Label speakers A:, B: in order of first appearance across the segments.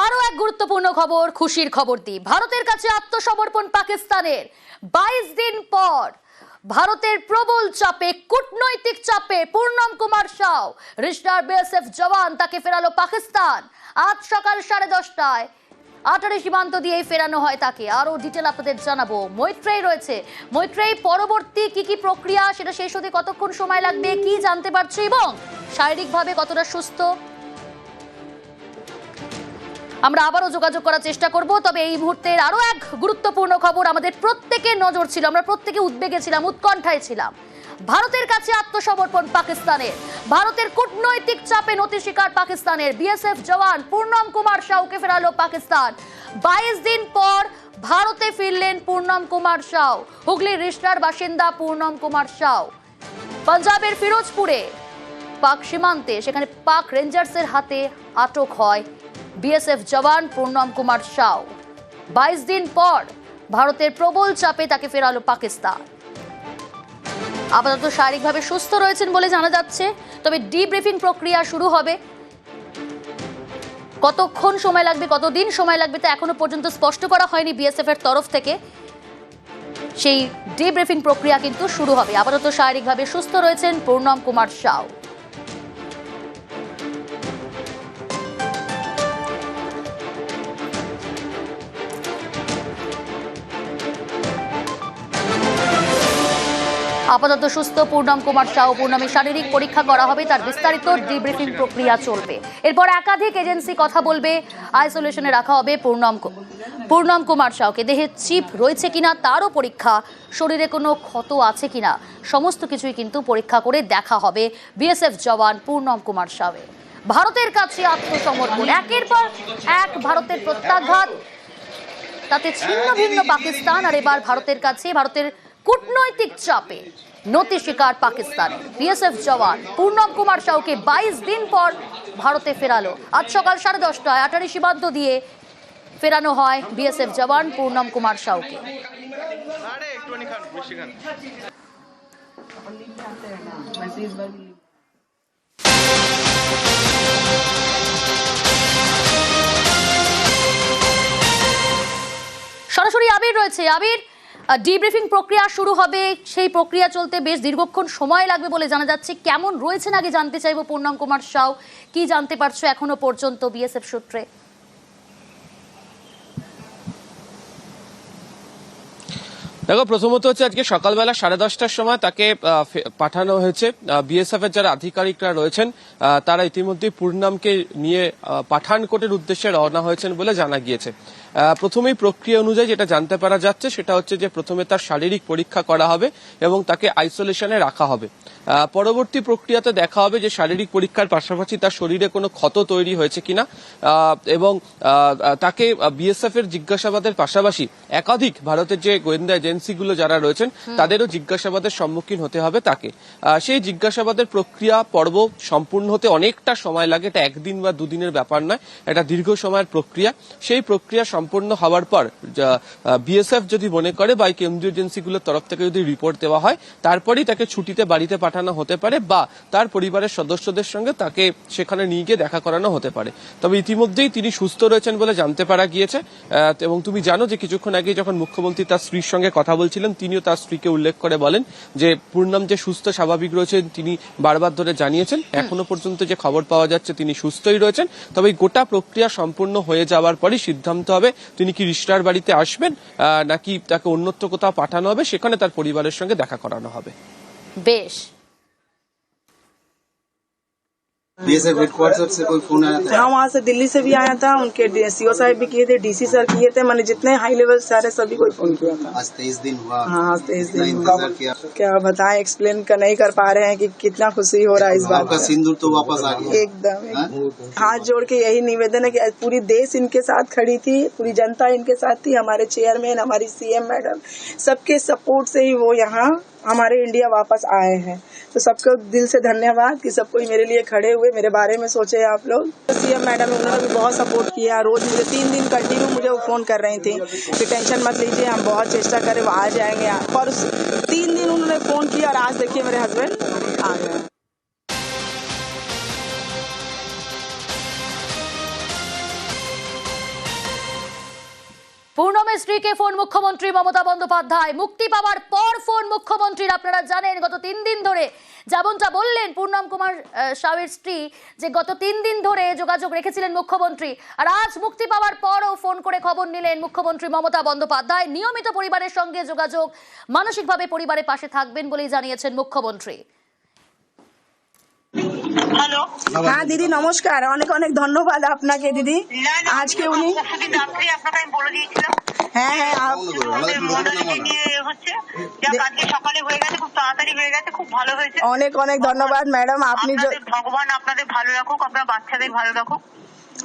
A: আরও এক গুরুত্বপূর্ণ খবর, খুশির খবর দিই। ভারতের কাছে আত্মসমর্পণ পাকিস্তানের। বাইশ দিন পর ভারতের প্রবল চাপে, কূটনৈতিক চাপে পূর্ণম কুমার সাউ রিস্টার বিএসএফ জওয়ান, তাকে ফেরালো পাকিস্তান। আজ সকাল সাড়ে দশটায় আটারি সীমান্ত দিয়েই ফেরানো হয় তাকে। আরও ডিটেল আপনাদের জানাব। মৈত্রেই রয়েছে। মৈত্রেই পরবর্তী কি কি প্রক্রিয়া, সেটা শেষ হতে কতক্ষণ সময় লাগবে, কি জানতে পারছ এবং শারীরিকভাবে কতটা সুস্থ? আমরা আবারও যোগাযোগ করার চেষ্টা করব, তবে এই মুহূর্তের আরও এক গুরুত্বপূর্ণ খবর, আমাদের প্রত্যেকের নজর ছিল, আমরা প্রত্যেকে উদ্বেগে ছিলাম, উৎকণ্ঠায় ছিলাম। ভারতের কাছে আত্মসমর্পণ পাকিস্তানের, ভারতের কূটনৈতিক চাপে নতি স্বীকার পাকিস্তানের, বিএসএফ জওয়ান পূর্ণম কুমার সাউকে ফেরালো পাকিস্তান। বাইশ দিন পর ভারতে ফিরলেন পূর্ণম কুমার সাউ হুগলির রিস্টার বাসিন্দা পূর্ণম কুমার সাউ পাঞ্জাবের ফিরোজপুরে পাক সীমান্তে, সেখানে পাক রেঞ্জার্সের হাতে আটক হয় বিএসএফ জওয়ান পূর্ণম কুমার সাউ। বাইশ দিন পর ভারতের প্রবল চাপে তাকে ফেরালো পাকিস্তান। আপাতত শারীরিকভাবে সুস্থ রয়েছেন বলে জানা যাচ্ছে, তবে ডিব্রিফিং প্রক্রিয়া শুরু হবে। কতক্ষণ সময় লাগবে, কতদিন সময় লাগবে তা এখনও পর্যন্ত স্পষ্ট করা হয়নি বিএসএফ এর তরফ থেকে। সেই ডিব্রিফিং প্রক্রিয়া কিন্তু শুরু হবে। আপাতত শারীরিকভাবে সুস্থ রয়েছেন পূর্ণম কুমার সাউ। আপাতত সুস্থ। পূর্ণম কুমার সাউ পূর্ণমের শারীরিক পরীক্ষা করা হবে, তার বিস্তারিত ডিব্রিফিং প্রক্রিয়া চলবে। এরপর একাধিক এজেন্সি কথা বলবে আইসোলেশনে রাখা হবে পূর্ণম পূর্ণম কুমার সাউকে দেহে চিপ রয়েছে কিনা, তারও পরীক্ষা, শরীরে কোনো ক্ষত আছে কিনা, সমস্ত কিছুই কিন্তু পরীক্ষা করে দেখা হবে বিএসএফ জওয়ান পূর্ণম কুমার সাউয়ের ভারতের কাছে আত্মসমর্পণ। একের পর এক ভারতের প্রত্যাঘাত। তাতে ছিন্ন ভিন্ন পাকিস্তান, আর এবার ভারতের কাছে, ভারতের কূটনৈতিক চাপে। নতি স্বীকার পাকিস্তান। বিএসএফ জওয়ান পূর্ণম কুমার সাউকে বাইশ দিন পর ভারতে ফেরালো। আজ সকাল সাড়ে দশটায় আটারি সীমান্ত দিয়ে ফেরানো হয় বিএসএফ জওয়ান পূর্ণম কুমার সাউকে সরাসরি আবির রয়েছে। আবির ডিব্রিফিং প্রক্রিয়া শুরু হবে। সেই প্রক্রিয়া চলতে বেশ দীর্ঘক্ষণ সময় লাগবে বলে জানা যাচ্ছে। কেমন রয়েছেন আগে জানতে চাইব পূর্ণম কুমার সাউ। কি জানতে পারছ এখনও পর্যন্ত বিএসএফ সূত্রে?
B: দেখো, প্রথমত হচ্ছে আজকে সকালবেলা সাড়ে দশটার সময় তাকে পাঠানো হয়েছে। বিএসএফ এর যারা আধিকারিকরা রয়েছেন তারা ইতিমধ্যে পূর্ণামকে নিয়ে পাঠানকোটের উদ্দেশ্যে রওনা হয়েছেন বলে জানা গিয়েছে। প্রথমেই প্রক্রিয়া অনুযায়ী যেটা জানতে পারা যাচ্ছে সেটা হচ্ছে যে প্রথমে তার শারীরিক পরীক্ষা করা হবে এবং তাকে আইসোলেশনে রাখা হবে। পরবর্তী প্রক্রিয়াতে দেখা হবে যে শারীরিক পরীক্ষার পাশাপাশি তার শরীরে কোনো ক্ষত তৈরি হয়েছে কিনা এবং তাকে বিএসএফ এর জিজ্ঞাসাবাদের পাশাপাশি একাধিক ভারতের যে গোয়েন্দা এজেন্সিগুলো যারা রয়েছেন তাদেরও জিজ্ঞাসাবাদের সম্মুখীন হতে হবে তাকে। সেই জিজ্ঞাসাবাদের প্রক্রিয়া পর্ব সম্পূর্ণ হতে অনেকটা সময় লাগে এটা একদিন বা দুদিনের ব্যাপার নয় এটা দীর্ঘ সময়ের প্রক্রিয়া। সেই প্রক্রিয়া সম্পূর্ণ হওয়ার পর বিএসএফ যদি মনে করে বা এই কেন্দ্রীয় এজেন্সিগুলোর তরফ থেকে যদি রিপোর্ট দেওয়া হয় তারপরেই তাকে ছুটিতে বাড়িতে পাঠানো হতে পারে বা তার পরিবারের সদস্যদের সঙ্গে তাকে সেখানে নিয়ে গিয়ে দেখা করানো হতে পারে। তবে ইতিমধ্যেই তিনি সুস্থ রয়েছেন বলে জানতে পারা গিয়েছে এবং তুমি জানো যে কিছুক্ষণ আগে যখন মুখ্যমন্ত্রী তার স্ত্রীর সঙ্গে কথা বলছিলেন তিনিও তার স্ত্রীকে উল্লেখ করে বলেন যে পূর্ণম যে সুস্থ স্বাভাবিক রয়েছেন তিনি বারবার ধরে জানিয়েছেন। এখনও পর্যন্ত যে খবর পাওয়া যাচ্ছে তিনি সুস্থই রয়েছেন। তবে গোটা প্রক্রিয়া সম্পূর্ণ হয়ে যাওয়ার পরই সিদ্ধান্ত হবে তিনি কি রিস্টার বাড়িতে আসবেন নাকি তাকে অন্যত্র কোথাও পাঠানো হবে, সেখানে তার পরিবারের সঙ্গে দেখা করানো হবে?
A: বেশ।
C: बीएसएफ हेडक्वार्टर से कोई फ़ोन आया था?
D: हाँ वहाँ से दिल्ली से भी आया था। उनके सीओ साहब भी किए थे डीसी सर किए थे। मैंने जितने हाई लेवल सर है सभी को फ़ोन किया था।
C: आज तेईस दिन हुआ।
D: हाँ तेईस दिन
C: किया।
D: क्या बताएँ एक्सप्लेन कर नहीं कर पा रहे हैं कि कितना खुशी हो रहा है इस बात का
C: सिंदूर तो वापस आ गया।
D: एकदम
C: हाँ?
D: हाथ जोड़ के यही निवेदन है की पूरी देश इनके साथ खड़ी थी पूरी जनता इनके साथ थी हमारे चेयरमैन हमारी सीएम मैडम सबके सपोर्ट से ही वो यहाँ हमारे इंडिया वापस आए हैं। तो सबको दिल से धन्यवाद कि सब कोई मेरे लिए खड़े हुए, मेरे बारे में सोचे आप लोग। सीएम मैडम उन्होंने भी बहुत सपोर्ट किया। रोज मुझे तीन दिन कंटिन्यू मुझे वो फ़ोन कर रही थी कि टेंशन मत लीजिए, हम बहुत चेष्टा करें, वो आ जाएँगे। और तीन दिन उन्होंने फ़ोन किया और आज देखिए मेरे हस्बैंड आ गए।
A: পূর্ণমের স্ত্রীকে ফোন মুখ্যমন্ত্রী মমতা বন্দ্যোপাধ্যায়। মুক্তি পাওয়ার পর ফোন মুখ্যমন্ত্রীর, আপনারা জানেন, গত তিন দিন ধরে যেমনটা বললেন পূর্ণম কুমার সাউয়ের স্ত্রী, যে গত তিন দিন ধরে যোগাযোগ রেখেছিলেন মুখ্যমন্ত্রী। আর আজ মুক্তি পাওয়ার পরও ফোন করে খবর নিলেন মুখ্যমন্ত্রী মমতা বন্দ্যোপাধ্যায়। নিয়মিত পরিবারের সঙ্গে যোগাযোগ, মানসিকভাবে পরিবারের পাশে থাকবেন বলেই জানিয়েছেন মুখ্যমন্ত্রী।
E: হ্যালো।
D: হ্যাঁ দিদি নমস্কার। অনেক অনেক ধন্যবাদ আপনাকে দিদি। আজকে উনি
E: আপনাকে আমি বলে দিয়েছিলাম।
D: হ্যাঁ হ্যাঁ আপ-
E: আমাদের মহারাজকে নিয়ে হচ্ছে। যাক আজকে সকালে হয়ে গেছে খুব তাড়াতাড়ি হয়ে গেছে খুব ভালো হয়েছে।
D: অনেক অনেক ধন্যবাদ ম্যাডাম। আপনি য-
E: ভগবান আপনাদের ভালো রাখুক আপনার বাচ্চাদের ভালো রাখুক।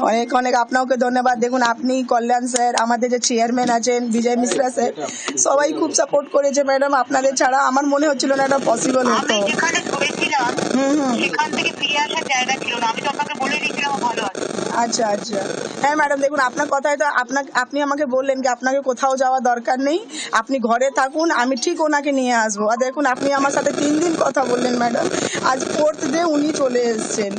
D: অনেক অনেক আপনাকে ধন্যবাদ। দেখুন আপনি কল্যাণ স্যার আমাদের যে চেয়ারম্যান আছেন বিজয় মিশ্রা স্যার সবাই খুব সাপোর্ট করেছে ম্যাডাম আপনাদের ছাড়া আমার মনে হচ্ছিল না এটা পসিবল হতো। আচ্ছা আচ্ছা। হ্যাঁ ম্যাডাম দেখুন আপনার কথায় তো আপনাকে আপনি আমাকে বললেন কি আপনাকে কোথাও যাওয়া দরকার নেই। আপনি ঘরে থাকুন আমি ঠিক ওনাকে নিয়ে আসব। আর দেখুন আপনি আমার সাথে তিন দিন কথা বললেন ম্যাডাম আজ ফোর্থ ডে উনি চলে এসেছেন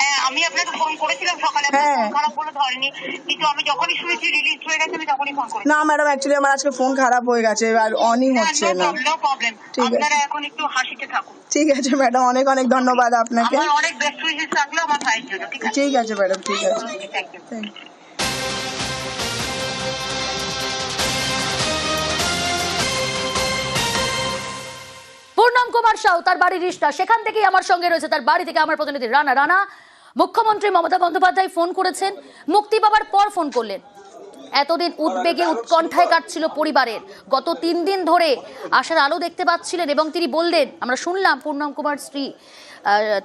E: হ্যাঁ আমি আপনাকে ফোন করেছিলাম সকালে
D: হ্যাঁ।
E: ফোন খারাপ বলে ধরেনি। কিন্তু আমি যখনই শুনেছি রিলিজ হয়ে গেছে আমি তখনই ফোন করেছি।
D: না ম্যাডাম অ্যাকচুয়ালি আমার আজকে ফোন খারাপ হয়ে গেছে আর অনই হচ্ছে না।
E: নো প্রবলেম
D: ঠিক আছে।
E: আপনারা এখন একটু হাসিতে থাকুন।
D: ঠিক আছে ম্যাডাম অনেক অনেক ধন্যবাদ আপনাকে।
E: আমার অনেক বেস্ট উইশেস থাকল আমার ভাইয়ের জন্য ঠিক আছে?
D: ঠিক আছে ম্যাডাম ঠিক আছে।
E: Thank you
D: thank you
A: Purnam Kumar Shaw তার বাড়ির রিস্তা সেখান থেকেই আমার সঙ্গে রয়েছে তার বাড়ি থেকে আমার প্রতিনিধি রানা রানা। মুখ্যমন্ত্রী মমতা বন্দ্যোপাধ্যায় ফোন করেছেন, মুক্তি পাবার পর ফোন করলেন। এতদিন উদ্বেগে উৎকণ্ঠায় কাটছিল পরিবারের। গত তিন দিন ধরে আশার আলো দেখতে পাচ্ছিলেন এবং তিনি বললেন, আমরা শুনলাম পূর্ণম কুমার স্ত্রী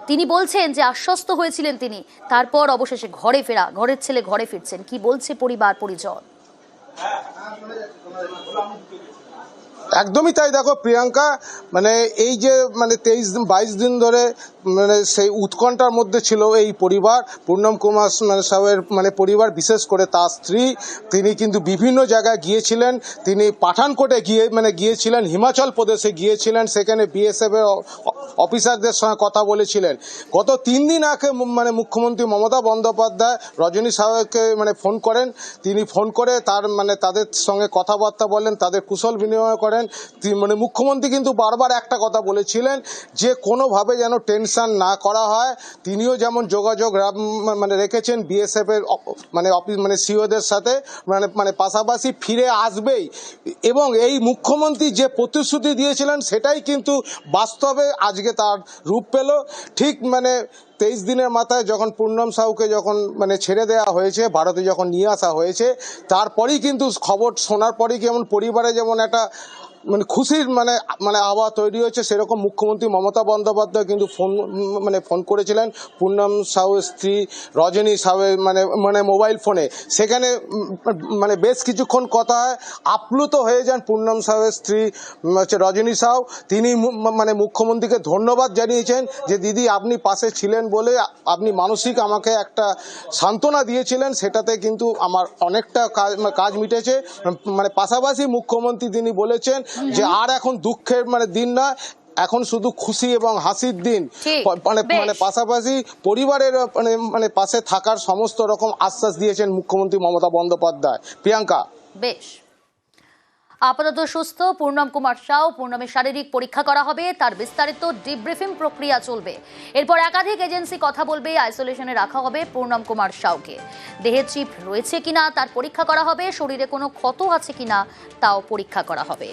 A: তিনি বলছেন যে আশ্বস্ত হয়েছিলেন তিনি। তারপর অবশেষে ঘরে ফেরা, ঘরের ছেলে ঘরে ফিরছেন। কি বলছে পরিবার, পরিজন?
F: একদমই তাই দেখো, প্রিয়াঙ্কা মানে এই যে মানে তেইশ দিন, বাইশ দিন ধরে মানে সেই উৎকণ্ঠার মধ্যে ছিল এই পরিবার, পূর্ণম কুমার মানে সাহেবের মানে পরিবার, বিশেষ করে তার স্ত্রী, তিনি কিন্তু বিভিন্ন জায়গায় গিয়েছিলেন, তিনি পাঠানকোটে গিয়ে মানে গিয়েছিলেন, হিমাচল প্রদেশে গিয়েছিলেন, সেখানে বিএসএফ এর অফিসারদের সঙ্গে কথা বলেছিলেন। গত তিন দিন আগে মানে মুখ্যমন্ত্রী মমতা বন্দ্যোপাধ্যায়, রজনী সাহেবকে মানে ফোন করেন, তিনি ফোন করে তার মানে তাদের সঙ্গে কথাবার্তা বলেন, তাদের কুশল বিনিময় করেন তি- মানে মুখ্যমন্ত্রী কিন্তু বারবার একটা কথা বলেছিলেন যে কোনোভাবে যেন টেনশন না করা হয়। তিনিও যেমন যোগাযোগ মানে রেখেছেন বিএসএফ এর মানে অফিস মানে সিওদের সাথে মানে মানে পাশাপাশি ফিরে আসবেই। এবং এই মুখ্যমন্ত্রী যে প্রতিশ্রুতি দিয়েছিলেন সেটাই কিন্তু বাস্তবে আজকে তার রূপ পেল। ঠিক মানে তেইশ দিনের মাথায় যখন পূর্ণম সাহুকে যখন মানে ছেড়ে দেওয়া হয়েছে, ভারতে যখন নিয়ে আসা হয়েছে, তারপরেই কিন্তু খবর শোনার পরেই কেমন পরিবারে যেমন একটা মানে খুশির মানে মানে আবহাওয়া তৈরি হয়েছে, সেরকম মুখ্যমন্ত্রী মমতা বন্দ্যোপাধ্যায় কিন্তু ফোন মানে ফোন করেছিলেন পূর্ণম সাহুর স্ত্রী রজনী সাহুয়ের মানে মানে মোবাইল ফোনে। সেখানে মানে বেশ কিছুক্ষণ কথা আপ্লুত হয়ে যান পূর্ণম সাহুয়ের স্ত্রী হচ্ছে রজনী সাহু তিনি মানে মুখ্যমন্ত্রীকে ধন্যবাদ জানিয়েছেন যে, দিদি, আপনি পাশে ছিলেন বলে আপনি মানসিক আমাকে একটা সান্ত্বনা দিয়েছিলেন, সেটাতে কিন্তু আমার অনেকটা কাজ কাজ মিটেছে। মানে পাশাপাশি মুখ্যমন্ত্রী তিনি বলেছেন যে আর এখন দুঃখের মানে দিন না এখন শুধু খুশি এবং হাসির দিন। মানে মানে পাশাপাশি পরিবারের মানে মানে পাশে থাকার সমস্ত রকম আশ্বাস দিয়েছেন মুখ্যমন্ত্রী মমতা বন্দ্যোপাধ্যায়। প্রিয়াঙ্কা।
A: বেশ। আপাতত সুস্থ পূর্ণম কুমার সাউ পূর্ণমের শারীরিক পরীক্ষা করা হবে তার বিস্তারিত ডিব্রিফিং প্রক্রিয়া চলবে। এরপর একাধিক এজেন্সি কথা বলবে আইসোলেশনে রাখা হবে পূর্ণম কুমার সাউকে। দেহে চিপ রয়েছে কিনা তার পরীক্ষা করা হবে শরীরে কোনো ক্ষত আছে কিনা তাও পরীক্ষা করা হবে।